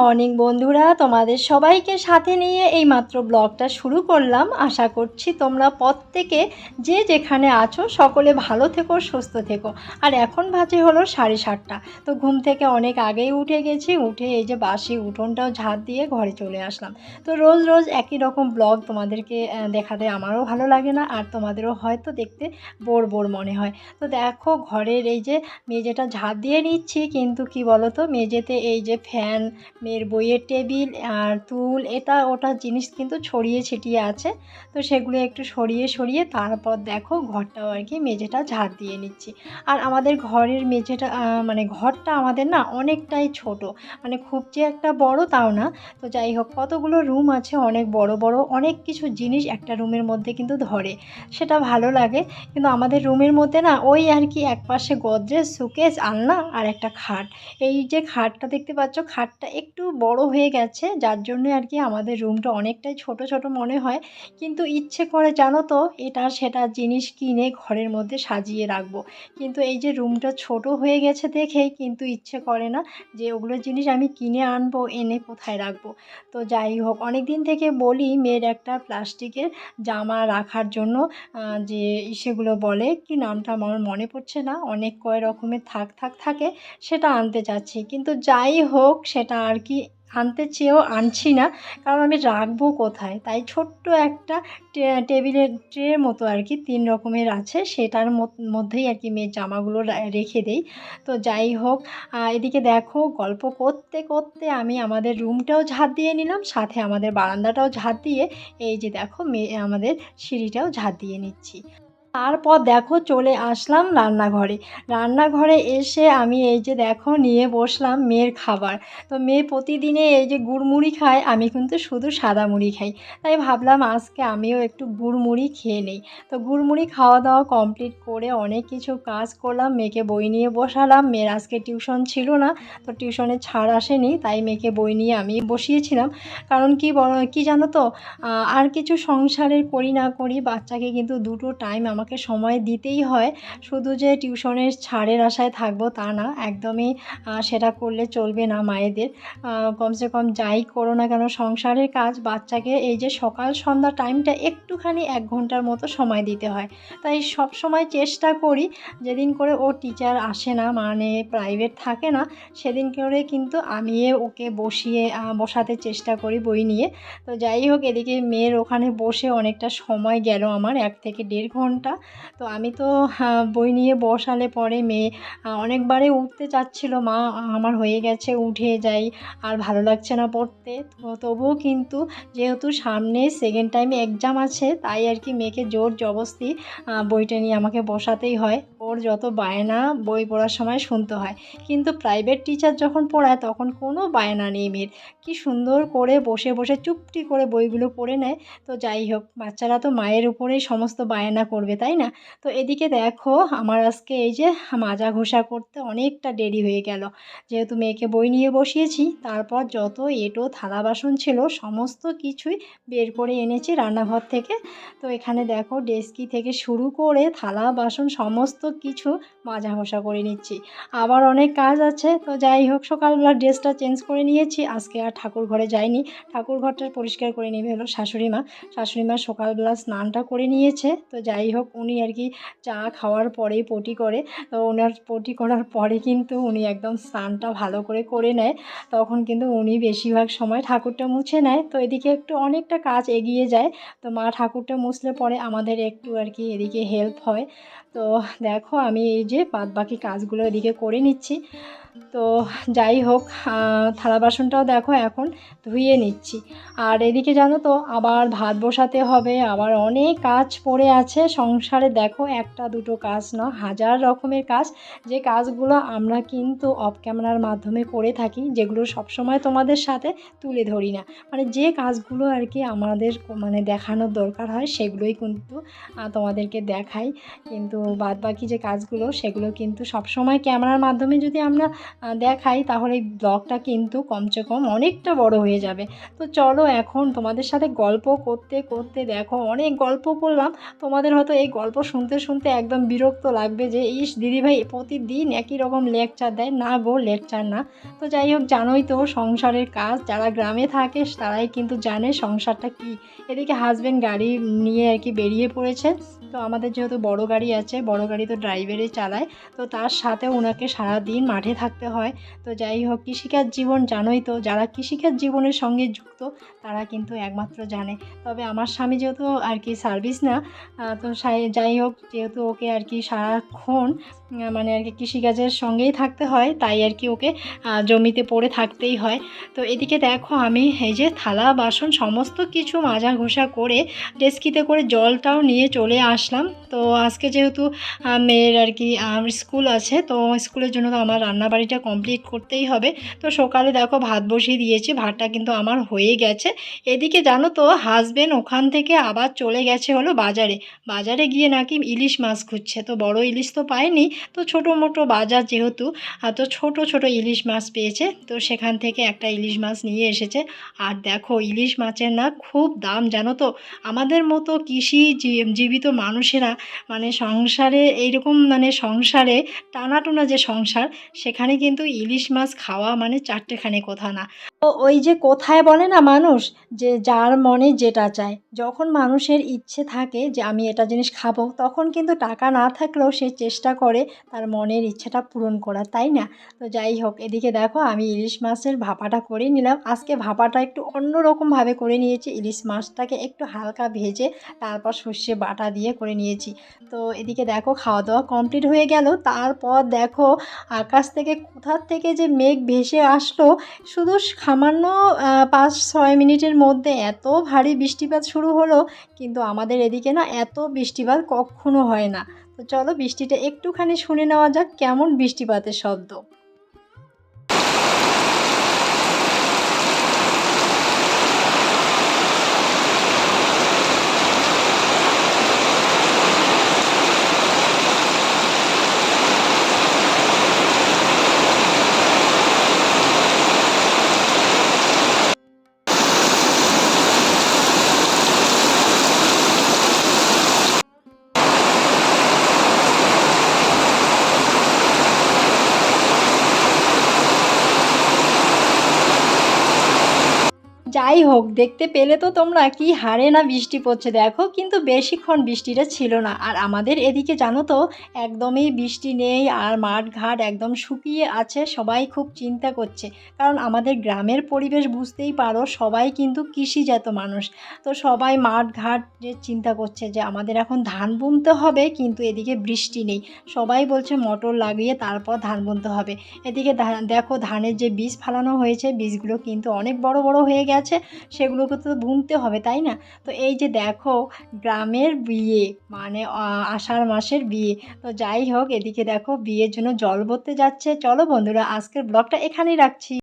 Morning বন্ধুরা, তোমাদের সবাইকে সাথে নিয়ে এই মাত্র ব্লগটা শুরু করলাম। আশা করছি তোমরা প্রত্যেকে যে যেখানে আছো সকলে ভালো থেকো, সুস্থ থেকো। আর এখন বাজে হলো সাড়ে সাতটা। তো ঘুম থেকে অনেক আগেই উঠে গেছি, উঠে এই যে বাসি উঠোনটাও ঝাঁট দিয়ে ঘরে চলে আসলাম। তো রোজ রোজ একই রকম ব্লগ তোমাদেরকে দেখাতে আমারও ভালো লাগে না, আর তোমাদেরও হয়তো দেখতে বোর বোর মনে হয়। তো দেখো ঘরের এই যে মেঝেটা ঝাঁট দিয়ে নিচ্ছি, কিন্তু কি বলো তো মেঝেতে এই যে ফ্যান মেয়ের বইয়ের টেবিল আর তুল, এটা ওটা জিনিস কিন্তু ছড়িয়ে ছিটিয়ে আছে। তো সেগুলো একটু সরিয়ে সরিয়ে তারপর দেখো ঘরটাও আর কি মেঝেটা ঝাড় দিয়ে নিচ্ছি। আর আমাদের ঘরের মেঝেটা মানে ঘরটা আমাদের না অনেকটাই ছোট। মানে খুব যে একটা বড় তাও না। তো যাই হোক, কতগুলো রুম আছে অনেক বড় বড়, অনেক কিছু জিনিস একটা রুমের মধ্যে কিন্তু ধরে। সেটা ভালো লাগে, কিন্তু আমাদের রুমের মধ্যে না ওই আর কি একপাশে গদরেজ সুকেস, আলনা আর একটা খাট। এই যে খাটটা দেখতে পাচ্ছ, খাটটা একটু বড় হয়ে গেছে, যার জন্য আর কি আমাদের রুমটা অনেকটাই ছোট ছোট মনে হয়। কিন্তু ইচ্ছে করে জানো তো, এটা সেটা জিনিস কিনে ঘরের মধ্যে সাজিয়ে রাখব। কিন্তু এই যে রুমটা ছোট হয়ে গেছে দেখেই কিন্তু ইচ্ছে করে না যে ওগুলো জিনিস আমি কিনে আনব, এনে কোথায় রাখব। তো যাই হোক অনেক দিন থেকে বলি মেয়ের একটা প্লাস্টিকের জামা রাখার জন্য যে সেগুলো বলে, কি নামটা আমার মনে পড়ছে না, অনেক কয় রকমের থাক থাক, থাকে, সেটা আনতে চাচ্ছি। কিন্তু যাই হোক, সেটা আর কি আনতে চেয়েও আনছি না, কারণ আমি রাখব কোথায়? তাই ছোট্ট একটা টেবিলের ট্রের মতো আর কি তিন রকমের আছে, সেটার মধ্যেই আর কি মেয়ের জামাগুলো রেখে দেই। তো যাই হোক এদিকে দেখো গল্প করতে করতে আমি আমাদের রুমটাও ঝাঁট দিয়ে নিলাম, সাথে আমাদের বারান্দাটাও ঝাঁট দিয়ে, এই যে দেখো মেয়ে আমাদের সিঁড়িটাও ঝাঁট দিয়ে নিচ্ছি। তারপর দেখো চলে আসলাম রান্নাঘরে। রান্নাঘরে এসে আমি এই যে দেখো নিয়ে বসলাম মেয়ের খাবার। তো মেয়ে প্রতিদিনে এই যে গুড় মুড়ি খায়, আমি কিন্তু শুধু সাদা মুড়ি খাই। তাই ভাবলাম আজকে আমিও একটু গুড় মুড়ি খেয়ে নিই। তো গুড় মুড়ি খাওয়া দাওয়া কমপ্লিট করে অনেক কিছু কাজ করলাম, মেয়েকে বই নিয়ে বসালাম। মেয়ের আজকে টিউশন ছিল না, তো টিউশনে ছাড় আসেনি, তাই মেয়েকে বই নিয়ে আমি বসিয়েছিলাম। কারণ কি কি জানো তো আর কিছু সংসারের করি না করি বাচ্চাকে কিন্তু দুটো টাইম আমাকে সময় দিতেই হয়। শুধু যে টিউশনের ছাড়ের আশায় থাকব তা না, একদমই সেটা করলে চলবে না মায়েদের। কমসে কম যাই করো না কেন, সংসারের কাজ, বাচ্চাকে এই যে সকাল সন্ধ্যা টাইমটা একটুখানি এক ঘণ্টার মতো সময় দিতে হয়। তাই সব সময় চেষ্টা করি, যেদিন করে ও টিচার আসে না মানে প্রাইভেট থাকে না, সেদিন করে কিন্তু আমি ওকে বসিয়ে বসাতে চেষ্টা করি বই নিয়ে। তো যাই হোক, এদিকে মেয়ের ওখানে বসে অনেকটা সময় গেল আমার, এক থেকে দেড় ঘণ্টা। তো আমি তো বই নিয়ে বসালে পরে মেয়ে অনেকবারে উঠতে চাচ্ছিল, মা, আমার হয়ে গেছে, উঠে যাই, আর ভালো লাগছে না পড়তে। তবুও কিন্তু যেহেতু সামনে সেকেন্ড টাইমে এক্সাম আছে, তাই আর কি মেয়েকে জোর জবস্তি বইটা নিয়ে আমাকে বসাতেই হয়। ওর যত বায়না, বই পড়ার সময় শুনতে হয়। কিন্তু প্রাইভেট টিচার যখন পড়ায়, তখন কোনো বায়না নেই মেয়ের। কি সুন্দর করে বসে বসে চুপটি করে বইগুলো পড়ে নেয়। তো যাই হোক, বাচ্চারা তো মায়ের উপরেই সমস্ত বায়না করবে। তাই না? তো এদিকে দেখো, আমার আজকে এই যে মাজা ঘষা করতে অনেকটা দেরি হয়ে গেল। যেহেতু মেয়েকে বই নিয়ে বসিয়েছি, তারপর যত এঁটো, থালা বাসন ছিল, সমস্ত কিছুই বের করে এনেছি রান্নাঘর থেকে। তো এখানে দেখো, ডেস্কি থেকে শুরু করে থালা বাসন, সমস্ত কিছু মাজা ঘষা করে নিচ্ছি। আবার অনেক কাজ আছে, তো যাই হোক সকালবেলা ড্রেসটা চেঞ্জ করে নিয়েছি। আজকে আর ঠাকুর ঘরে যাইনি। ঠাকুর ঘরটা পরিষ্কার করে নেবে হলো শাশুড়ি মা। শাশুড়ি মা সকালবেলা স্নানটা করে নিয়েছে। তো যাই হোক উনি আর কি চা খাওয়ার পরেই পটি করে, তো ওনার পটি করার পরে কিন্তু উনি একদম স্নানটা ভালো করে করে নেয়। তখন কিন্তু উনি বেশিরভাগ সময় ঠাকুরটা মুছে নেয়। তো এদিকে একটু অনেকটা কাজ এগিয়ে যায়। তো মা ঠাকুরটা মুছলে পরে আমাদের একটু আর কি এদিকে হেল্প হয়। তো দেখো আমি এই যে বাদ বাকি কাজগুলো এদিকে করে নিচ্ছি। তো যাই হোক থালা বাসনটাও দেখো এখন ধুয়ে নিচ্ছি। আর এদিকে জানো তো, আবার ভাত বসাতে হবে, আবার অনেক কাজ পড়ে আছে সংসারে দেখো, একটা, দুটো কাজ না, হাজার রকমের কাজ। যে কাজগুলো আমরা কিন্তু অফ ক্যামেরার মাধ্যমে করে থাকি, যেগুলো সবসময় তোমাদের সাথে তুলে ধরি না। মানে যে কাজগুলো আর কি আমাদের মানে দেখানোর দরকার হয়, সেগুলোই কিন্তু তোমাদেরকে দেখাই। কিন্তু বাদ বাকি যে কাজগুলো, সেগুলো কিন্তু সবসময় ক্যামেরার মাধ্যমে যদি আমরা দেখাই, তাহলে এই ব্লগটা কিন্তু কমসে কম অনেকটা বড় হয়ে যাবে। তো চলো এখন তোমাদের সাথে গল্প করতে করতে দেখো, অনেক গল্প করলাম। তোমাদের হয়তো এই গল্প শুনতে শুনতে একদম বিরক্ত লাগবে যে, ইস দিদিভাই প্রতিদিন একই রকম লেকচার দেয়। না গো লেকচার না। তো যাই হোক, জানোই তো সংসারের কাজ। যারা গ্রামে থাকে, তারাই কিন্তু জানে সংসারটা কি। এদিকে হাজব্যান্ড গাড়ি নিয়ে আর কি বেরিয়ে পড়েছে। তো আমাদের যেহেতু বড় গাড়ি আছে, বড় গাড়ি তো ড্রাইভারে চালায়। তো তার সাথে ওনাকে সারা দিন মাঠে থাকতে হয়। তো যাই হোক, কৃষিকাজ জীবন জানোই তো, যারা কৃষিকাজ জীবনের সঙ্গে যুক্ত, তারা কিন্তু একমাত্র জানে। তবে আমার স্বামী যেহেতু আর কি সার্ভিস না তো যাই হোক, যেহেতু ওকে আর কি সারাক্ষণ মানে আর কি কৃষিকাজের সঙ্গেই থাকতে হয়, তাই আর কি ওকে জমিতে পড়ে থাকতেই হয়। তো এদিকে দেখো আমি এই যে থালা, বাসন সমস্ত কিছু মাজা ঘষা করে, ডেস্কিতে করে জলটাও নিয়ে চলে আসলাম। তো আজকে যেহেতু মেয়ের আর কি স্কুল আছে, তো স্কুলের জন্য তো আমার রান্নাবাড়িটা কমপ্লিট করতেই হবে। তো সকালে দেখো ভাত বসিয়ে দিয়েছি, ভাতটা কিন্তু আমার হয়ে গেছে। এদিকে জানো তো হাজবেন্ড ওখান থেকে আবার চলে গেছে হলো বাজারে। বাজারে গিয়ে নাকি ইলিশ মাছ খুঁজছে। তো বড় ইলিশ তো পায়নি তো ছোটো মোটো বাজার যেহেতু তো ছোট ছোট ইলিশ মাছ পেয়েছে, তো সেখান থেকে একটা ইলিশ মাছ নিয়ে এসেছে। আর দেখো, ইলিশ মাছের না খুব দাম, জানো তো? আমাদের মতো কৃষি জীবিত মানুষেরা মানে সংসারে এইরকম মানে সংসারে টানাটুনা যে সংসার, সেখানে কিন্তু ইলিশ মাছ খাওয়া মানে চারটেখানি কথা না। ওই যে কোথায় বলে না মানুষ? যে যার মনে যেটা চায়। যখন মানুষের ইচ্ছে থাকে যে আমি এটা জিনিস খাব, তখন কিন্তু টাকা না থাকলেও সে চেষ্টা করে তার মনের ইচ্ছাটা পূরণ করার, তাই না? তো যাই হোক, এদিকে দেখো আমি ইলিশ মাছের ভাপাটা করে নিলাম। আজকে ভাপাটা একটু অন্যরকমভাবে করে নিয়েছি। ইলিশ মাছটাকে একটু হালকা ভেজে তারপর সর্ষে বাটা দিয়ে করে নিয়েছি। তো এদিকে দেখো খাওয়া দাওয়া কমপ্লিট হয়ে গেল। তারপর দেখো আকাশ থেকে কোথার থেকে যে মেঘ ভেসে আসলো, শুধু সামান্য পাঁচ, ছয় মিনিটের মধ্যে এত ভারী বৃষ্টিপাত শুরু হলো, কিন্তু আমাদের এদিকে না এত বৃষ্টিপাত কখনো হয় না। তো চলো বৃষ্টিটা একটুখানি শুনে নেওয়া যাক কেমন বৃষ্টিপাতের শব্দ। ya. যাই হোক, দেখতে পেলে তো তোমরা কি হারে না বৃষ্টি পড়ছে, দেখো। কিন্তু বেশিক্ষণ বৃষ্টিটা ছিল না। আর আমাদের এদিকে জানো তো, একদমই বৃষ্টি নেই আর মাঠ ঘাট একদম শুকিয়ে আছে, সবাই খুব চিন্তা করছে। কারণ আমাদের গ্রামের পরিবেশ বুঝতেই পারো, সবাই কিন্তু কৃষিজাত মানুষ। তো সবাই মাঠ ঘাট যে চিন্তা করছে যে, আমাদের এখন ধান বুনতে হবে, কিন্তু এদিকে বৃষ্টি নেই। সবাই বলছে মোটর লাগিয়ে তারপর ধান বুনতে হবে। এদিকে দেখো ধানের যে বীজ ফালানো হয়েছে, বীজগুলো কিন্তু অনেক বড় বড় হয়ে গেছে। সেগুলোকে তো বুনতে হবে, তাই না? তো এই যে দেখো, গ্রামের বিয়ে মানে আষাঢ় মাসের বিয়ে। তো যাই হোক, এদিকে দেখো বিয়ের জন্য জল ভরতে যাচ্ছে। চলো বন্ধুরা, আজকের ব্লগটা এখানেই রাখছি।